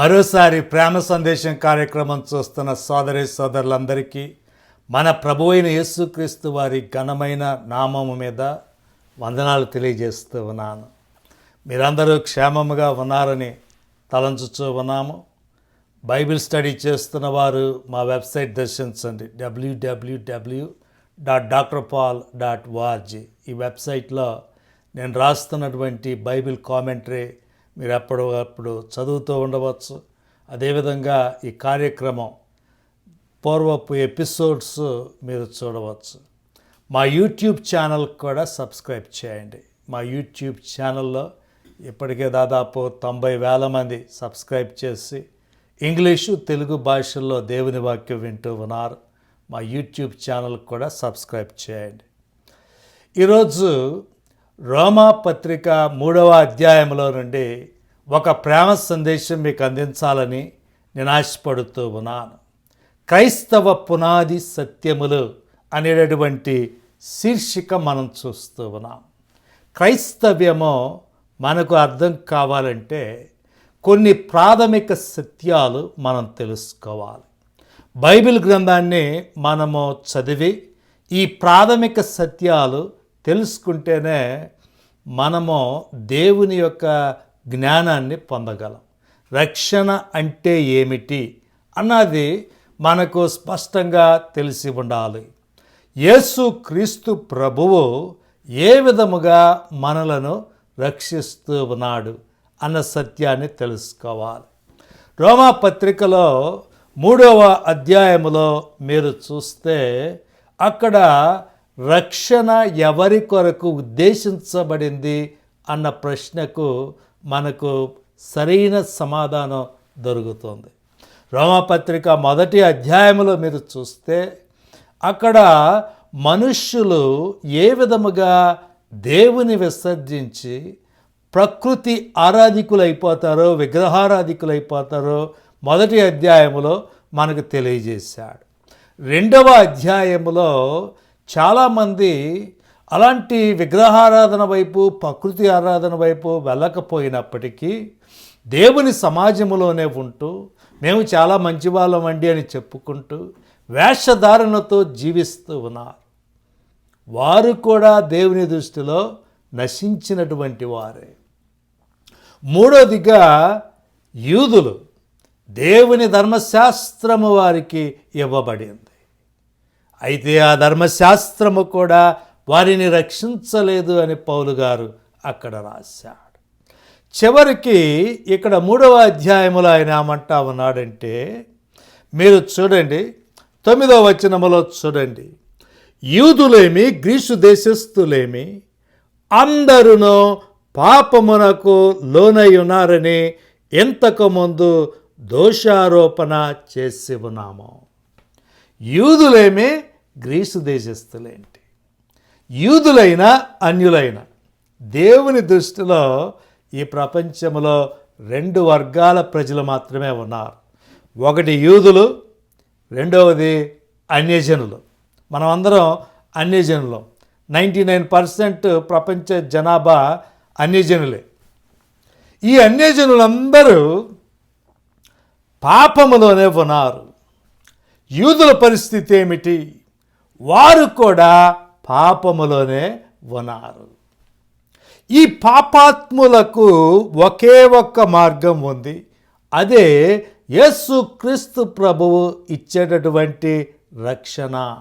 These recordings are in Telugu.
మరోసారి ప్రేమ సందేశం కార్యక్రమం చూస్తున్న సోదరి సోదరులందరికీ మన ప్రభు అయిన యేసుక్రీస్తు వారి ఘనమైన నామము మీద వందనాలు తెలియజేస్తూ ఉన్నాను. మీరందరూ క్షేమముగా ఉన్నారని తలంచుతూ ఉన్నాము. బైబిల్ స్టడీ చేస్తున్న వారు మా వెబ్సైట్ దర్శించండి. WWW dot doctor Paul dot ORG ఈ వెబ్సైట్లో నేను రాస్తున్నటువంటి బైబిల్ కామెంటరీ మీరు ఎప్పటికప్పుడు చదువుతూ ఉండవచ్చు. అదేవిధంగా ఈ కార్యక్రమం పూర్వపు ఎపిసోడ్స్ మీరు చూడవచ్చు. మా యూట్యూబ్ ఛానల్ కూడా సబ్స్క్రైబ్ చేయండి. మా యూట్యూబ్ ఛానల్లో ఇప్పటికే దాదాపు తొంభై వేల మంది సబ్స్క్రైబ్ చేసి ఇంగ్లీషు తెలుగు భాషల్లో దేవుని వాక్యం వింటూ ఉన్నారు. మా యూట్యూబ్ ఛానల్ కూడా సబ్స్క్రైబ్ చేయండి. ఈరోజు రోమా పత్రిక మూడవ అధ్యాయంలో నుండి ఒక ప్రేమ సందేశం మీకు అందించాలని నేను ఆశపడుతూ ఉన్నాను. క్రైస్తవ పునాది సత్యములు అనేటటువంటి శీర్షిక మనం చూస్తూ ఉన్నాం. క్రైస్తవ్యము మనకు అర్థం కావాలంటే కొన్ని ప్రాథమిక సత్యాలు మనం తెలుసుకోవాలి. బైబిల్ గ్రంథాన్ని మనము చదివి ఈ ప్రాథమిక సత్యాలు తెలుసుకుంటేనే మనము దేవుని యొక్క జ్ఞానాన్ని పొందగలం. రక్షణ అంటే ఏమిటి అన్నది మనకు స్పష్టంగా తెలిసి ఉండాలి. యేసు క్రీస్తు ప్రభువు ఏ విధముగా మనలను రక్షిస్తూ ఉన్నాడు అన్న సత్యాన్ని తెలుసుకోవాలి. రోమా పత్రికలో మూడవ అధ్యాయములో మీరు చూస్తే అక్కడ రక్షణ ఎవరి కొరకు ఉద్దేశించబడింది అన్న ప్రశ్నకు మనకు సరైన సమాధానం దొరుకుతుంది. రోమపత్రిక మొదటి అధ్యాయంలో మీరు చూస్తే అక్కడ మనుష్యులు ఏ విధముగా దేవుని విసర్జించి ప్రకృతి ఆరాధికులైపోతారో విగ్రహారాధికులైపోతారో మొదటి అధ్యాయములో మనకు తెలియజేశాడు. రెండవ అధ్యాయములో చాలామంది అలాంటి విగ్రహారాధన వైపు ప్రకృతి ఆరాధన వైపు వెళ్ళకపోయినప్పటికీ దేవుని సమాజంలోనే ఉంటూ మేము చాలా మంచివాళ్ళం అండి అని చెప్పుకుంటూ వేషధారణతో జీవిస్తూ ఉన్నారు. వారు కూడా దేవుని దృష్టిలో నశించినటువంటి వారే. మూడోదిగా యూదులు దేవుని ధర్మశాస్త్రము వారికి ఇవ్వబడింది. అయితే ఆ ధర్మశాస్త్రము కూడా వారిని రక్షించలేదు అని పౌలు గారు అక్కడ రాశాడు. చివరికి ఇక్కడ మూడవ అధ్యాయములో ఆయన ఏమంటా ఉన్నాడంటే మీరు చూడండి తొమ్మిదవ వచనములో చూడండి. యూదులేమి గ్రీసు దేశస్థులేమి అందరూ పాపమునకు లోనై ఉన్నారని ఇంతకుముందు దోషారోపణ చేసి ఉన్నాము. యూదులేమి గ్రీసు దేశస్థులేమి. యూదులైన అన్యులైన. దేవుని దృష్టిలో ఈ ప్రపంచంలో రెండు వర్గాల ప్రజలు మాత్రమే ఉన్నారు. ఒకటి యూదులు రెండవది అన్యజనులు. మనం అందరం అన్యజనులం. నైంటీ నైన్ పర్సెంట్ ప్రపంచ జనాభా అన్యజనులే. ఈ అన్యజనులందరూ పాపములోనే ఉన్నారు. యూదుల పరిస్థితి ఏమిటి? వారు కూడా పాపములోనే ఉన్నారు. ఈ పాపాత్ములకు ఒకే ఒక్క మార్గం ఉంది. అదే యేసు క్రీస్తు ప్రభువు ఇచ్చేటటువంటి రక్షణ.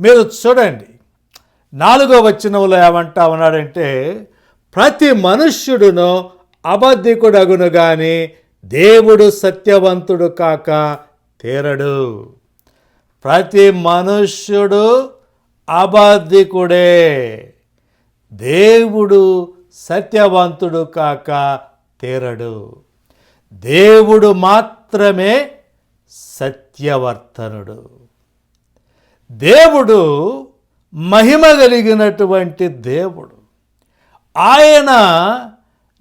మీరు చూడండి నాలుగో వచనంలో ఏమంటా ఉన్నాడంటే ప్రతి మనుష్యుడును అబద్ధికుడగును గాని దేవుడు సత్యవంతుడు కాక తీరడు. ప్రతి మనుష్యుడు అబాధికుడే దేవుడు సత్యవంతుడు కాక తీరడు. దేవుడు మాత్రమే సత్యవర్తనుడు. దేవుడు మహిమ కలిగినటువంటి దేవుడు. ఆయన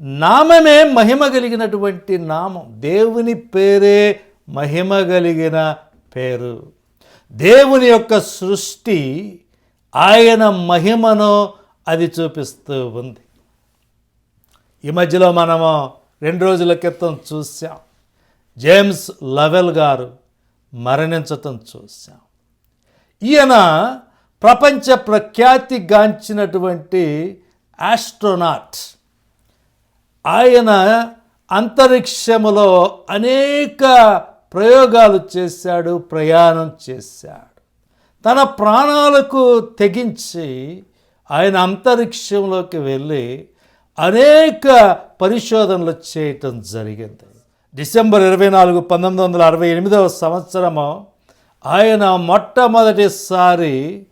నామమే మహిమ కలిగినటువంటి నామం. దేవుని పేరే మహిమ కలిగిన పేరు. దేవుని యొక్క సృష్టి ఆయన మహిమను అది చూపిస్తూ ఉంది. ఈ మధ్యలో మనము రెండు రోజుల క్రితం చూసాం జేమ్స్ లవెల్ గారు మరణించటం చూశాం. ఈయన ప్రపంచ ప్రఖ్యాతిగాంచినటువంటి ఆస్ట్రోనాట్. ఆయన అంతరిక్షములో అనేక ప్రయోగాలు చేశాడు ప్రయాణం చేశాడు. తన ప్రాణాలకు తెగించి ఆయన అంతరిక్షంలోకి వెళ్ళి అనేక పరిశోధనలు చేయటం జరిగింది. డిసెంబర్ ఇరవై నాలుగు పంతొమ్మిది వందల అరవై ఎనిమిదవ సంవత్సరము ఆయన మొట్టమొదటిసారి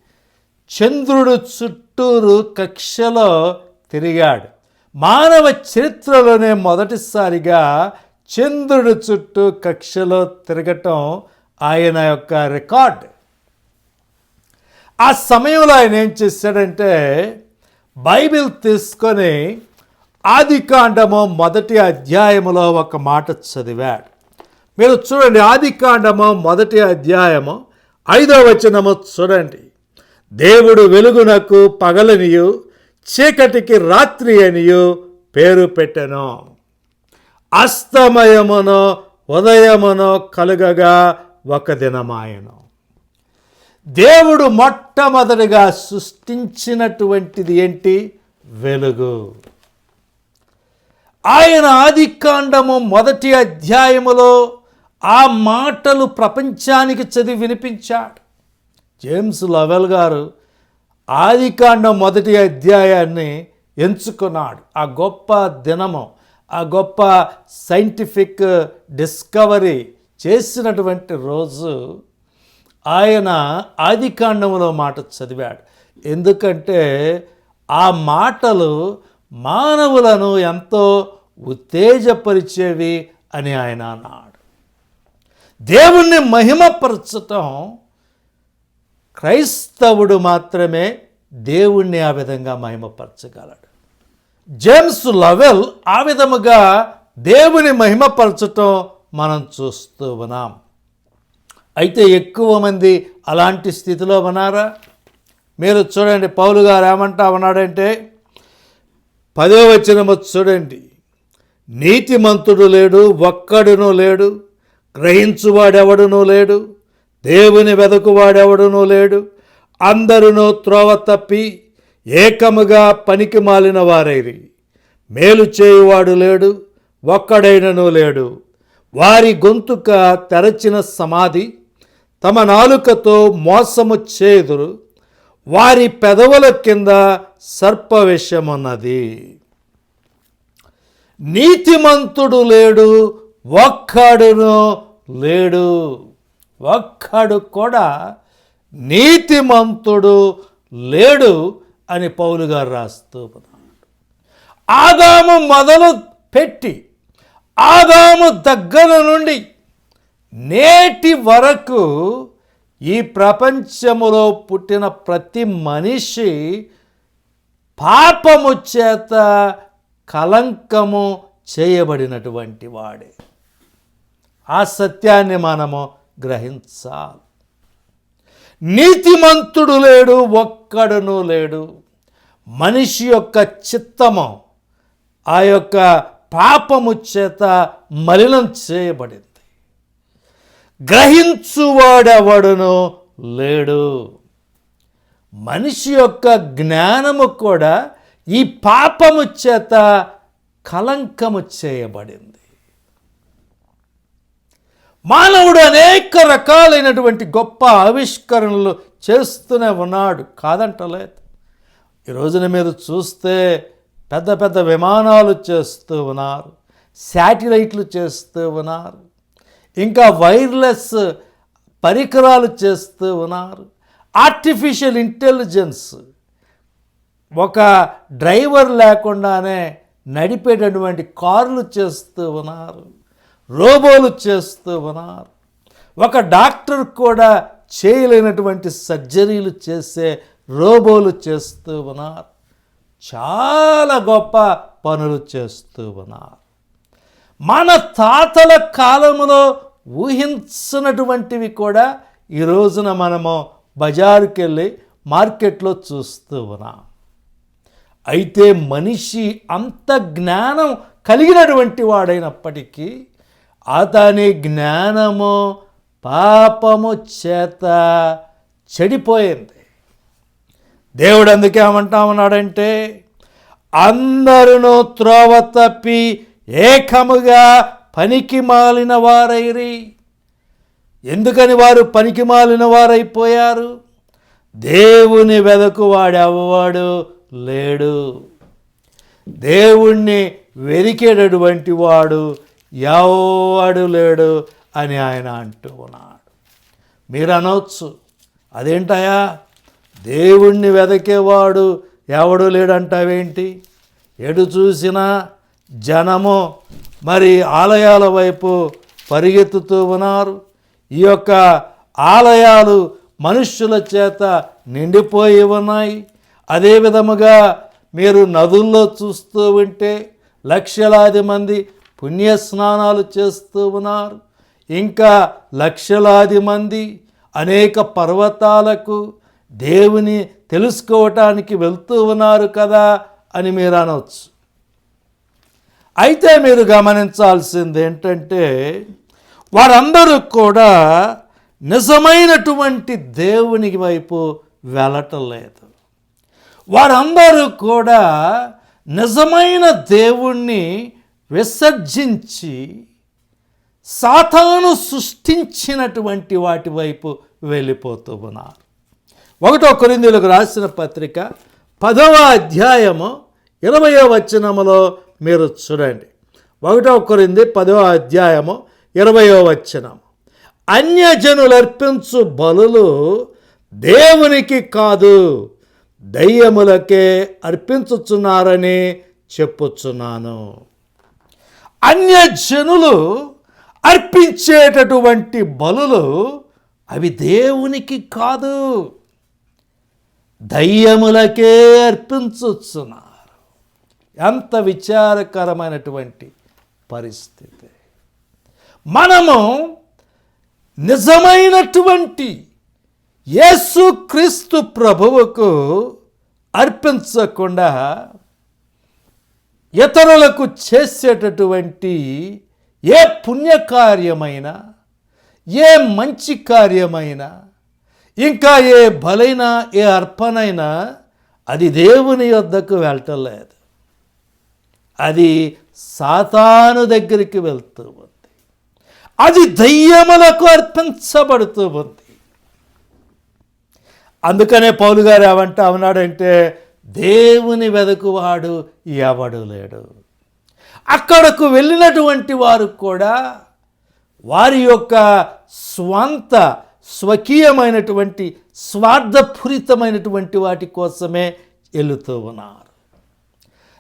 చంద్రుడు చుట్టూరు కక్షలో తిరిగాడు. మానవ చరిత్రలోనే మొదటిసారిగా చంద్రుడు చుట్టూ కక్షలో తిరగటం ఆయన యొక్క రికార్డ్. ఆ సమయంలో ఆయన ఏం చేశాడంటే బైబిల్ తీసుకొని ఆది కాండము మొదటి అధ్యాయములో ఒక మాట చదివాడు. మీరు చూడండి ఆది కాండము మొదటి అధ్యాయము ఐదో వచనము చూడండి. దేవుడు వెలుగునకు పగలనియు చీకటికి రాత్రి అనియు పేరు పెట్టెను. అస్తమయమును ఉదయమును కలుగగా ఒక దినమాయను. దేవుడు మొట్టమొదటిగా సృష్టించినటువంటిది ఏంటి? వెలుగు. ఆయన ఆదికాండము మొదటి అధ్యాయములో ఆ మాటలు ప్రపంచానికి చదివి వినిపించాడు. జేమ్స్ లవెల్ గారు ఆదికాండం మొదటి అధ్యాయాన్ని ఎంచుకున్నాడు. ఆ గొప్ప దినము ఆ గొప్ప సైంటిఫిక్ డిస్కవరీ చేసినటువంటి రోజు ఆయన ఆదికాండంలో మాట చదివాడు. ఎందుకంటే ఆ మాటలు మానవులను ఎంతో ఉత్తేజపరిచేవి అని ఆయన అన్నాడు. దేవుణ్ణి మహిమపరచటం క్రైస్తవుడు మాత్రమే దేవుణ్ణి ఆ విధంగా మహిమపరచగలడు. జేమ్స్ లవెల్ ఆ విధముగా దేవుని మహిమపరచటం మనం చూస్తూ ఉన్నాం. అయితే ఎక్కువ మంది అలాంటి స్థితిలో ఉన్నారా? మీరు చూడండి పౌలు గారు ఏమంటా ఉన్నాడంటే పదో వచ్చిన చూడండి. నీతిమంతుడు లేడు ఒక్కడునూ లేడు గ్రహించువాడెవడునూ లేడు దేవుని వెదకువాడెవడునూ లేడు అందరునూ త్రోవ తప్పి ఏకముగా పనికి మాలిన వారైరి. మేలు చేయువాడు లేడు ఒక్కడైనను లేడు. వారి గొంతుక తెరచిన సమాధి తమ నాలుకతో మోసము చేదురు. వారి పెదవుల కింద సర్పవిషమున్నది నీతిమంతుడు లేడు ఒక్కడును లేడు. ఒక్కడు కూడా నీతిమంతుడు లేడు అని పౌలు గారు రాస్తూ ఉన్నాడు. ఆదాము మొదలు పెట్టి ఆదాము దగ్గర నుండి నేటి వరకు ఈ ప్రపంచములో పుట్టిన ప్రతి మనిషి పాపము చేత కలంకము చేయబడినటువంటి వాడే. ఆ సత్యాన్ని మనము గ్రహించాలి. నీతిమంతుడు లేడు ఒక్కడును లేడు. మనిషి యొక్క చిత్తము ఆ యొక్క పాపము చేత మలినం చేయబడింది. గ్రహించువాడెవడును లేడు. మనిషి యొక్క జ్ఞానము కూడా ఈ పాపము చేత కలంకము చేయబడింది. మానవుడు అనేక రకాలైనటువంటి గొప్ప ఆవిష్కరణలు చేస్తూనే ఉన్నాడు. కాదంటలేదు. ఈ రోజున మీరు చూస్తే పెద్ద పెద్ద విమానాలు చేస్తూ ఉన్నారు. శాటిలైట్లు చేస్తూ ఉన్నారు. ఇంకా వైర్లెస్ పరికరాలు చేస్తూ ఉన్నారు. ఆర్టిఫిషియల్ ఇంటెలిజెన్స్ ఒక డ్రైవర్ లేకుండానే నడిపేటటువంటి కార్లు చేస్తూ ఉన్నారు. రోబోలు చేస్తూ ఉన్నారు. ఒక డాక్టర్ కూడా చేయలేనటువంటి సర్జరీలు చేసే రోబోలు చేస్తూ ఉన్నారు. చాలా గొప్ప పనులు చేస్తూ ఉన్నారు. మన తాతల కాలంలో ఊహించినటువంటివి కూడా ఈ రోజున మనము బజారుకి వెళ్ళి మార్కెట్లో చూస్తూ ఉన్నాం. అయితే మనిషి అంత జ్ఞానం కలిగినటువంటి వాడైనప్పటికీ అతని జ్ఞానము పాపము చేత చెడిపోయింది. దేవుడు అందుకే ఏమంటా ఉన్నాడంటే అందరును త్రోవ తప్పి ఏకముగా పనికి మాలిన వారైరి. ఎందుకని వారు పనికి మాలిన వారైపోయారు? దేవుని వెదకు వాడెవ్వడు లేడు. దేవుణ్ణి వెరికేటటువంటి వాడు ఎవడు లేడు అని ఆయన అంటూ ఉన్నాడు. మీరు అనవచ్చు అదేంటయా దేవుణ్ణి వెదకేవాడు ఎవడు లేడంటావేంటి? ఎటు చూసినా జనము మరి ఆలయాల వైపు పరిగెత్తుతూ ఉన్నారు. ఈ యొక్క ఆలయాలు మనుష్యుల చేత నిండిపోయి ఉన్నాయి. అదే విధముగా మీరు నదుల్లో చూస్తూ ఉంటే లక్షలాది మంది పుణ్య స్నానాలు చేస్తూ ఉన్నారు. ఇంకా లక్షలాది మంది అనేక పర్వతాలకు దేవుని తెలుసుకోవటానికి వెళ్తూ ఉన్నారు కదా అని మీరు అనవచ్చు అయితే మీరు గమనించాల్సింది ఏంటంటే వారందరూ కూడా నిజమైనటువంటి దేవుని వైపు వెళ్ళటం లేదు వారందరూ కూడా నిజమైన దేవుణ్ణి విసర్జించి సాతాను సృష్టించినటువంటి వాటి వైపు వెళ్ళిపోతూ ఉన్నారు. ఒకటో కొరిందులకు రాసిన పత్రిక పదవ అధ్యాయము ఇరవయో వచనములో మీరు చూడండి. ఒకటో కొరింది పదవ అధ్యాయము ఇరవయో వచనం. అన్యజనులు అర్పించు బలులు దేవునికి కాదు దయ్యములకే అర్పించుచున్నారని చెప్పుచున్నాను. అన్యజనులు అర్పించేటటువంటి బలులు అవి దేవునికి కాదు దయ్యములకే అర్పించుచున్నారు ఎంత విచారకరమైనటువంటి పరిస్థితి. మనము నిజమైనటువంటి యేసుక్రీస్తు ప్రభువుకు అర్పించకుండా ఇతరులకు చేసేటటువంటి ఏ పుణ్యకార్యమైనా ఏ మంచి కార్యమైనా ఇంకా ఏ బలైన ఏ అర్పణైనా అది దేవుని వద్దకు వెళ్ళటం లేదు. అది సాతాను దగ్గరికి వెళ్తూ ఉంది. అది దయ్యములకు అర్పించబడుతూ ఉంది అందుకనే పౌలు గారు ఏమంటా అవునాడంటే దేవుని వెదకువాడు ఎవడు లేడు. అక్కడకు వెళ్ళినటువంటి వారు కూడా వారి యొక్క స్వంత స్వకీయమైనటువంటి స్వార్థపూరితమైనటువంటి వాటి కోసమే వెళుతూ ఉన్నారు.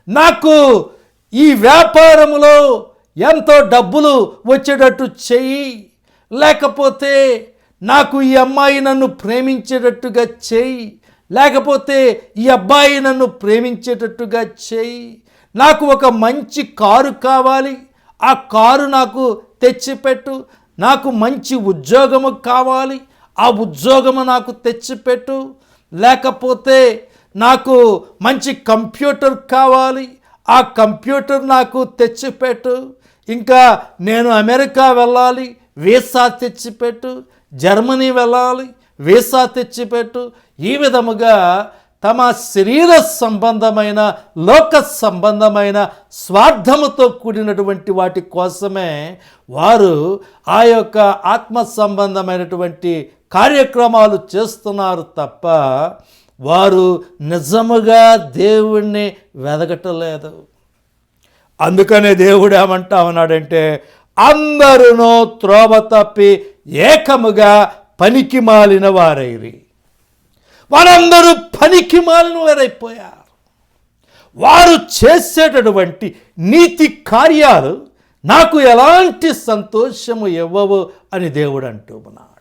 నాకు ఈ వ్యాపారములో ఎంతో డబ్బులు వచ్చేటట్టు చెయ్యి. లేకపోతే నాకు ఈ అమ్మాయి నన్ను ప్రేమించేటట్టుగా చేయి లేకపోతే ఈ అబ్బాయి నన్ను ప్రేమించేటట్టుగా చేయి నాకు ఒక మంచి కారు కావాలి. ఆ కారు నాకు తెచ్చిపెట్టు. నాకు మంచి ఉద్యోగము కావాలి. ఆ ఉద్యోగము నాకు తెచ్చిపెట్టు. లేకపోతే నాకు మంచి కంప్యూటర్ కావాలి. ఆ కంప్యూటర్ నాకు తెచ్చిపెట్టు. ఇంకా నేను అమెరికా వెళ్ళాలి వీసా తెచ్చిపెట్టు. జర్మనీ వెళ్ళాలి వీసా తెచ్చిపెట్టు. ఈ విధముగా తమ శరీర సంబంధమైన లోక సంబంధమైన స్వార్థముతో కూడినటువంటి వాటి కోసమే వారు ఆ యొక్క ఆత్మ సంబంధమైనటువంటి కార్యక్రమాలు చేస్తున్నారు తప్ప వారు నిజముగా దేవుణ్ణి వెదగటలేదు. అందుకనే దేవుడు ఏమంటా ఉన్నాడంటే అందరూ త్రోవ తప్పి ఏకముగా పనికి మాలిన వారైరి. వారందరూ పనికి మాలిన వారైపోయారు. వారు చేసేటటువంటి నీతి కార్యాలు నాకు ఎలాంటి సంతోషము ఇవ్వవు అని దేవుడు అంటూ ఉన్నాడు.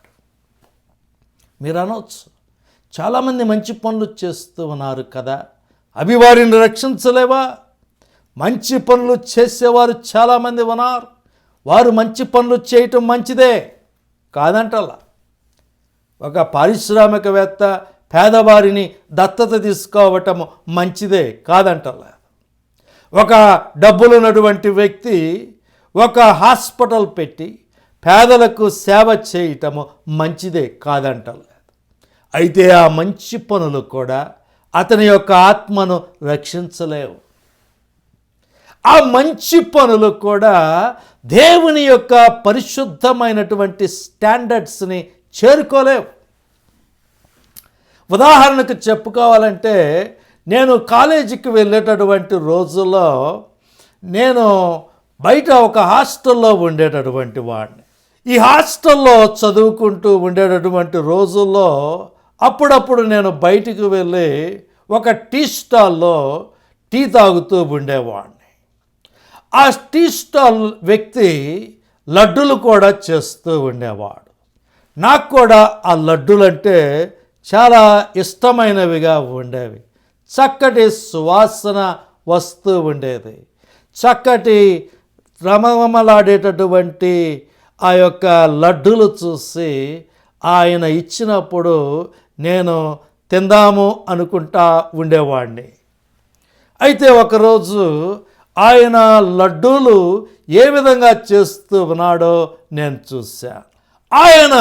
మీరు అనవచ్చు చాలామంది మంచి పనులు చేస్తూ ఉన్నారు కదా. అవి వారిని రక్షించలేవా? మంచి పనులు చేసేవారు చాలామంది ఉన్నారు. వారు మంచి పనులు చేయటం మంచిదే కాదంటలా. ఒక పారిశ్రామికవేత్త పేదవారిని దత్తత తీసుకోవటం మంచిదే కాదంటలా. ఒక డబ్బులున్నటువంటి వ్యక్తి ఒక హాస్పిటల్ పెట్టి పేదలకు సేవ చేయటము మంచిదే కాదంటలే. అయితే ఆ మంచి పనులు కూడా అతని యొక్క ఆత్మను రక్షించలేవు. ఆ మంచి పనులు కూడా దేవుని యొక్క పరిశుద్ధమైనటువంటి స్టాండర్డ్స్ని చేరుకోలేవు. ఉదాహరణకు చెప్పుకోవాలంటే నేను కాలేజీకి వెళ్ళేటటువంటి రోజుల్లో నేను బయట ఒక హాస్టల్లో ఉండేటటువంటి వాడిని. ఈ హాస్టల్లో చదువుకుంటూ ఉండేటటువంటి రోజుల్లో అప్పుడప్పుడు నేను బయటికి వెళ్ళి ఒక టీ స్టాల్లో టీ తాగుతూ ఉండేవాడిని ఆ టీ స్టాల్ వ్యక్తి లడ్డులు కూడా చేస్తూ ఉండేవాడు. నాకు కూడా ఆ లడ్డులంటే చాలా ఇష్టమైనవిగా ఉండేవి. చక్కటి సువాసన వస్తూ ఉండేది. చక్కటి రమరమలాడేటటువంటి ఆ యొక్క లడ్డులు చూసి ఆయన ఇచ్చినప్పుడు నేను తిందాము అనుకుంటా ఉండేవాడిని అయితే ఒకరోజు ఆయన లడ్డూలు ఏ విధంగా చేస్తూ ఉన్నాడో నేను చూశా. ఆయన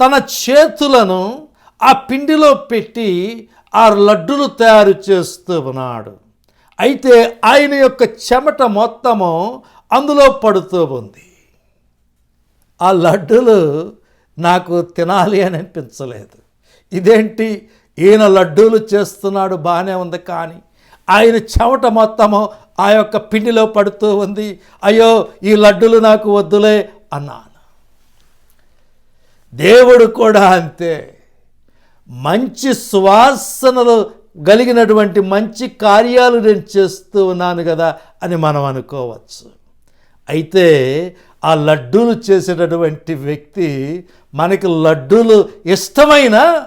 తన చేతులను ఆ పిండిలో పెట్టి ఆ లడ్డులు తయారు చేస్తూ ఉన్నాడు. అయితే ఆయన యొక్క చెమట మొత్తము అందులో పడుతూ ఉంది. ఆ లడ్డులు నాకు తినాలి అని అనిపించలేదు. ఇదేంటి? ఈయన లడ్డూలు చేస్తున్నాడు బాగానే ఉంది కానీ ఆయన చెమట మొత్తము ఆ యొక్క పిండిలో పడుతూ ఉంది. అయ్యో ఈ లడ్డులు నాకు వద్దులే అన్నాను. దేవుడు కూడా అంతే. మంచి సువాసనలు కలిగినటువంటి మంచి కార్యాలు నేను చేస్తూ ఉన్నాను కదా అని మనం అనుకోవచ్చు. అయితే ఆ లడ్డూలు చేసేటటువంటి వ్యక్తి మనకి లడ్డూలు ఇష్టమైన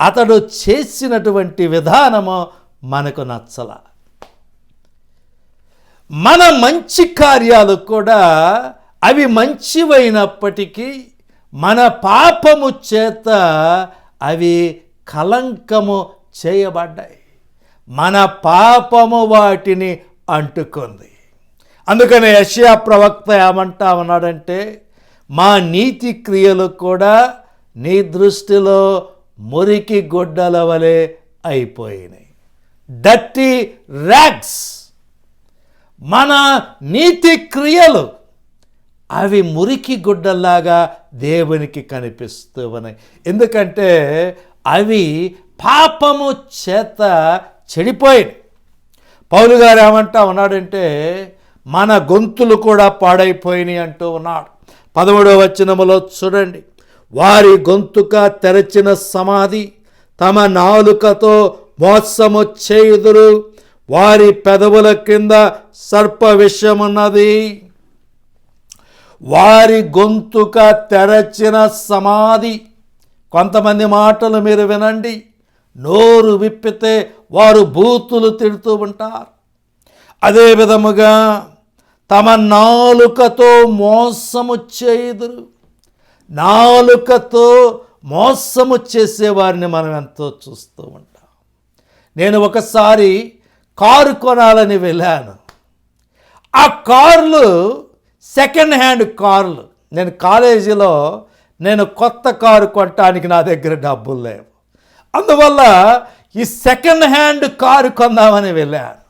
అతడు చేసినటువంటి విధానము మనకు నచ్చల. మన మంచి కార్యాలు కూడా అవి మంచివైనప్పటికీ మన పాపము చేత అవి కలంకము చేయబడ్డాయి. మన పాపము వాటిని అంటుకుంది. అందుకని యషియా ప్రవక్త ఏమంటా ఉన్నాడంటే మా నీతి క్రియలు కూడా నీ దృష్టిలో మురికి గుడ్డల వలె అయిపోయినాయి. డట్టి ర్యాగ్స్ మన నీతి క్రియలు అవి మురికి గుడ్డల్లాగా దేవునికి కనిపిస్తూ ఉన్నాయి. ఎందుకంటే అవి పాపము చేత చెడిపోయినాయి. పౌలు గారు ఏమంటా ఉన్నాడంటే మన గొంతులు కూడా పాడైపోయినాయి అంటూ ఉన్నాడు. పదమూడవ వచనములో చూడండి. వారి గొంతుక తెరచిన సమాధి తమ నాలుకతో మోత్సము చేయుదురు. వారి పెదవుల కింద సర్ప విషమున్నది వారి గొంతుక తెరచిన సమాధి. కొంతమంది మాటలు మీరు వినండి. నోరు విప్పితే వారు బూతులు తిడుతూ ఉంటారు. అదే విధముగా తమ నాలుకతో మోసము చేయుదురు. నాలుకతో మోసము చేసేవారిని మనం ఎంతో చూస్తూ ఉంటాం. నేను ఒకసారి కారు కొనాలని వెళ్ళాను. ఆ కార్లు సెకండ్ హ్యాండ్ కార్లు. నేను కాలేజీలో నేను కొత్త కారు కొనటానికి నా దగ్గర డబ్బులు లేవు. అందువల్ల ఈ సెకండ్ హ్యాండ్ కారు కొందామని వెళ్ళాను.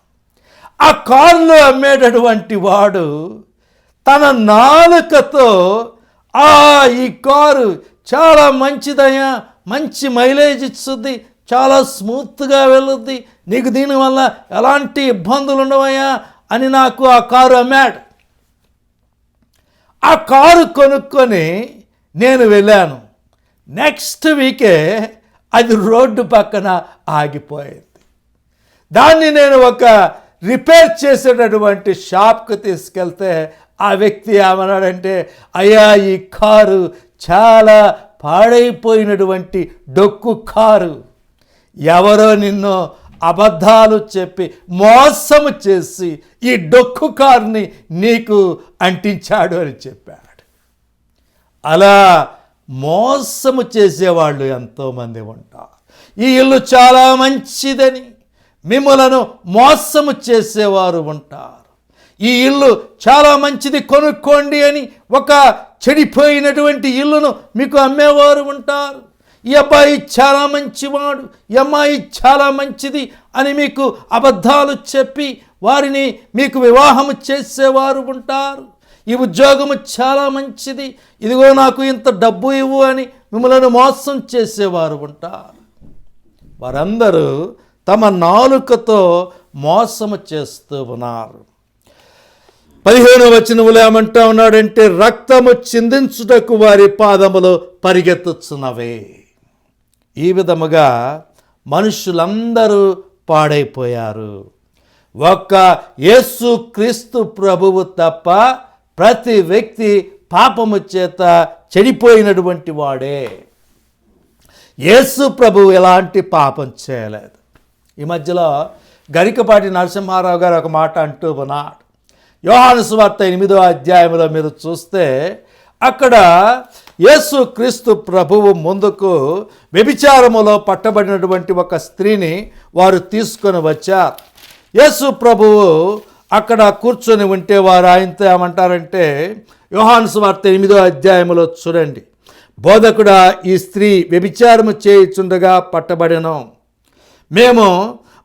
ఆ కారులో అమ్మేటటువంటి వాడు తన నాలుకతో ఆ ఈ కారు చాలా మంచిదయ్యా. మంచి మైలేజ్ ఇస్తుంది చాలా స్మూత్గా వెళ్ళుద్ది. నీకు దీనివల్ల ఎలాంటి ఇబ్బందులు ఉండవయ్యా అని నాకు ఆ కారు అమ్మాడు. ఆ కారు కొనుక్కొని నేను వెళ్ళాను. నెక్స్ట్ వీకే అది రోడ్డు పక్కన ఆగిపోయింది. దాన్ని నేను ఒక రిపేర్ చేసేటటువంటి షాప్కి తీసుకెళ్తే ఆ వ్యక్తి ఏమన్నాడంటే అయ్యా ఈ కారు చాలా పాడైపోయినటువంటి డొక్కు కారు. ఎవరో నిన్ను అబద్ధాలు చెప్పి మోసము చేసి ఈ డొక్కు కారుని నీకు అంటించాడు అని చెప్పాడు. అలా మోసము చేసేవాళ్ళు ఎంతోమంది ఉంటారు. ఈ ఇల్లు చాలా మంచిదని మిమ్మలను మోసము చేసేవారు ఉంటారు. ఈ ఇల్లు చాలా మంచిది కొనుక్కోండి అని ఒక చెడిపోయినటువంటి ఇల్లును మీకు అమ్మేవారు ఉంటారు. ఈ అబ్బాయి చాలా మంచివాడు ఈ అమ్మాయి చాలా మంచిది అని మీకు అబద్ధాలు చెప్పి వారిని మీకు వివాహము చేసేవారు ఉంటారు. ఈ ఉద్యోగము చాలా మంచిది ఇదిగో నాకు ఇంత డబ్బు ఇవ్వు అని మిమ్మల్ని మోసం చేసేవారు ఉంటారు. వారందరూ తమ నాలుకతో మోసము చేస్తూ ఉన్నారు. పదిహేను వచనములు ఏమంటా ఉన్నాడంటే రక్తము చిందించుటకు వారి పాదములు పరిగెత్తుచున్నవే. ఈ విధముగా మనుషులందరూ పాడైపోయారు. ఒక్క యేసు క్రీస్తు ప్రభువు తప్ప ప్రతి వ్యక్తి పాపము చేత చెడిపోయినటువంటి వాడే. యేసు ప్రభువు ఎలాంటి పాపం చేయలేదు. ఈ మధ్యలో గరికపాటి నరసింహారావు గారు ఒక మాట అంటూ ఉన్నాడు. యోహాను సువార్త ఎనిమిదో అధ్యాయంలో మీరు చూస్తే అక్కడ యేసు క్రీస్తు ప్రభువు ముందుకు వ్యభిచారములో పట్టబడినటువంటి ఒక స్త్రీని వారు తీసుకొని వచ్చారు. యేసు ప్రభువు అక్కడ కూర్చొని ఉంటే వారు ఆయనతో ఏమంటారంటే యోహాను సువార్త ఎనిమిదో అధ్యాయంలో చూడండి. బోధకుడా ఈ స్త్రీ వ్యభిచారము చేయుచుండగా పట్టబడినం. మేము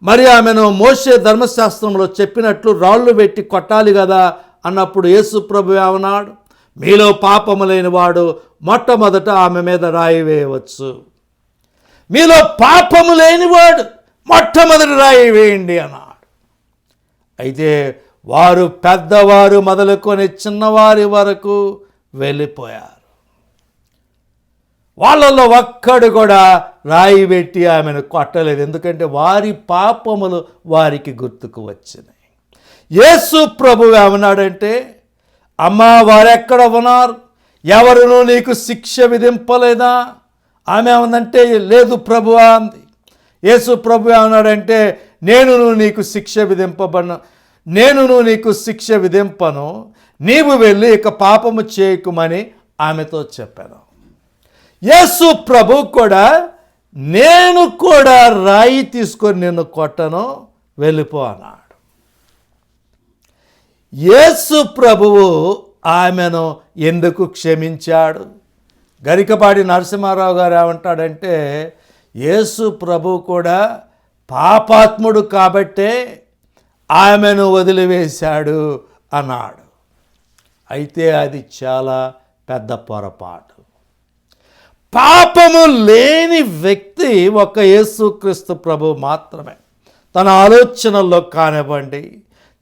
మరి ఆమెను మోసే ధర్మశాస్త్రంలో చెప్పినట్లు రాళ్ళు పెట్టి కొట్టాలి కదా అన్నప్పుడు యేసుప్రభు ఏమన్నాడు? మీలో పాపము లేనివాడు మొట్టమొదట ఆమె మీద రాయి వేయవచ్చు. మీలో పాపము లేనివాడు మొట్టమొదటి రాయి వేయండి అన్నాడు. అయితే వారు పెద్దవారు మొదలుకొని చిన్నవారి వరకు వెళ్ళిపోయారు. వాళ్ళల్లో ఒక్కడు కూడా రాయి పెట్టి ఆమెను కొట్టలేదు. ఎందుకంటే వారి పాపములు వారికి గుర్తుకు వచ్చినాయి. యేసు ప్రభు ఏమన్నాడంటే అమ్మా వారెక్కడ ఉన్నారు? ఎవరును నీకు శిక్ష విధింపలేదా? ఆమె ఏమందంటే లేదు ప్రభువా అంది. యేసు ప్రభు ఏమన్నాడంటే నేనును నీకు శిక్ష విధింపబడిన నేనును నీకు శిక్ష విధింపను నీవు వెళ్ళి ఇక పాపము చేయకుమని ఆమెతో చెప్పాను. యేసు ప్రభు కూడా నేను కూడా రాయి తీసుకొని నిన్ను కొట్టను వెళ్ళిపో అన్నాడు. యేసు ప్రభువు ఆమెను ఎందుకు క్షమించాడు? గరికపాడి నరసింహారావు గారు ఏమంటాడంటే యేసు ప్రభు కూడా పాపాత్ముడు కాబట్టే ఆమెను వదిలివేశాడు అన్నాడు. అయితే అది చాలా పెద్ద పొరపాటు. పాపము లేని వ్యక్తి ఒక యేసుక్రీస్తు ప్రభు మాత్రమే. తన ఆలోచనల్లో కానివ్వండి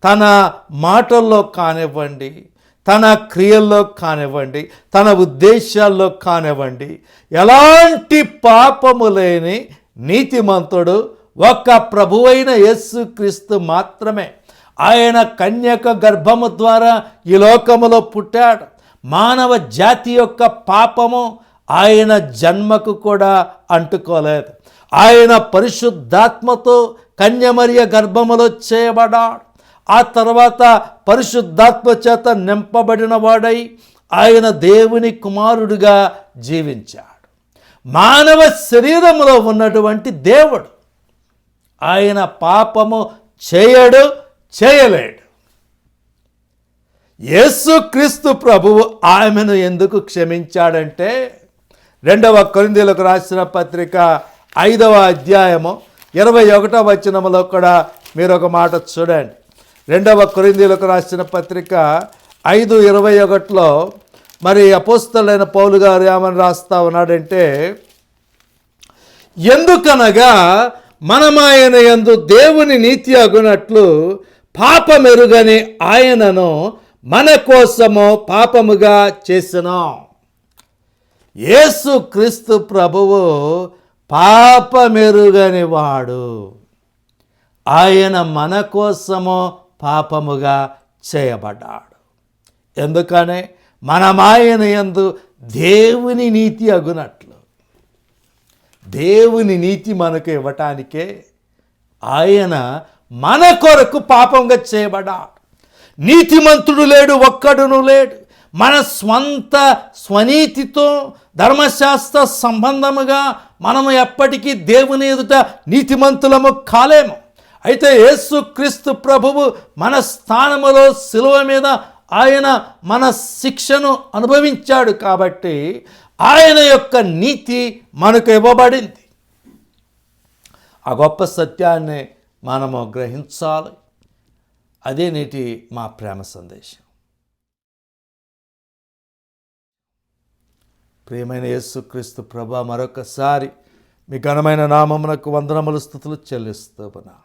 తన మాటల్లో కానివ్వండి తన క్రియల్లో కానివ్వండి తన ఉద్దేశాల్లో కానివ్వండి ఎలాంటి పాపము లేని నీతిమంతుడు ఒక్క ప్రభువైన యేసుక్రీస్తు మాత్రమే. ఆయన కన్యక గర్భము ద్వారా ఈ లోకములో పుట్టాడు. మానవ జాతి యొక్క పాపము ఆయన జన్మకు కూడా అంటుకోలేదు. ఆయన పరిశుద్ధాత్మతో కన్యమరియ గర్భములో చేయబడాడు ఆ తర్వాత పరిశుద్ధాత్మ చేత నింపబడిన వాడై ఆయన దేవుని కుమారుడిగా జీవించాడు. మానవ శరీరంలో ఉన్నటువంటి దేవుడు ఆయన పాపము చేయడు చేయలేడు. యేసుక్రీస్తు ప్రభువు ఆమెను ఎందుకు క్షమించాడంటే రెండవ కొరిందీలకు రాసిన పత్రిక ఐదవ అధ్యాయము ఇరవై ఒకటవ వచనములో కూడా మీరు ఒక మాట చూడండి. రెండవ కొరిందీలకు రాసిన పత్రిక ఐదు ఇరవై ఒకటిలో మరి అపోస్తలైన పౌలు గారు ఏమని రాస్తా ఉన్నాడంటే ఎందుకనగా మనమాయన యందు దేవుని నీతి అగునట్లు పాపమెరుగని ఆయనను మన కోసము పాపముగా చేసినాం. యేసు క్రీస్తు ప్రభువు పాపమెరుగని వాడు ఆయన మన కోసము పాపముగా చేయబడ్డాడు. ఎందుకనే మనమాయన యందు దేవుని నీతి అగునట్లు. దేవుని నీతి మనకు ఇవ్వటానికే ఆయన మన కొరకు పాపంగా చేయబడ్డాడు. నీతిమంతుడు లేడు ఒక్కడును లేడు. మన స్వంత స్వనీతితో ధర్మశాస్త్ర సంబంధముగా మనము ఎప్పటికీ దేవుని ఎదుట నీతిమంతులము కాలేము. అయితే యేసుక్రీస్తు ప్రభువు మన స్థానములో సిలువ మీద ఆయన మన శిక్షను అనుభవించాడు కాబట్టి ఆయన యొక్క నీతి మనకు ఇవ్వబడింది. ఆ గొప్ప సత్యాన్ని మనము గ్రహించాలి. అదే నేటి మా ప్రేమ సందేశం. ప్రియమైన యేసుక్రీస్తు ప్రభా మరొకసారి మీ ఘనమైన నామమునకు వందనములు స్థుతులు చెల్లిస్తున్నా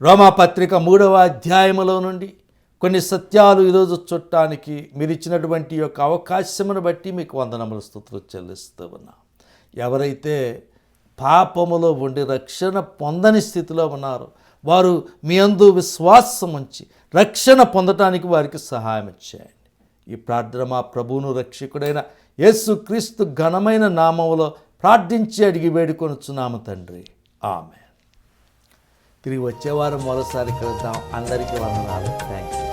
రోమా పత్రిక మూడవ అధ్యాయములో నుండి కొన్ని సత్యాలు ఈరోజు చుట్టానికి మీరు ఇచ్చినటువంటి యొక్క అవకాశమును బట్టి మీకు వందనములు స్థుతులు చెల్లిస్తూ ఉన్నా ఎవరైతే పాపములో ఉండి రక్షణ పొందని స్థితిలో ఉన్నారో వారు మీ అందు విశ్వాసం ఉంచి రక్షణ పొందటానికి వారికి సహాయం చేయండి. ఈ ప్రార్థన మా ప్రభువును రక్షకుడైన యేసుక్రీస్తు ఘనమైన నామములో ప్రార్థించి అడిగి వేడుకొనుచున్నాము తండ్రి. ఆమె తిరిగి వచ్చేవారం మరోసారి కలుద్దాం. అందరికీ వందనాలు. Thank you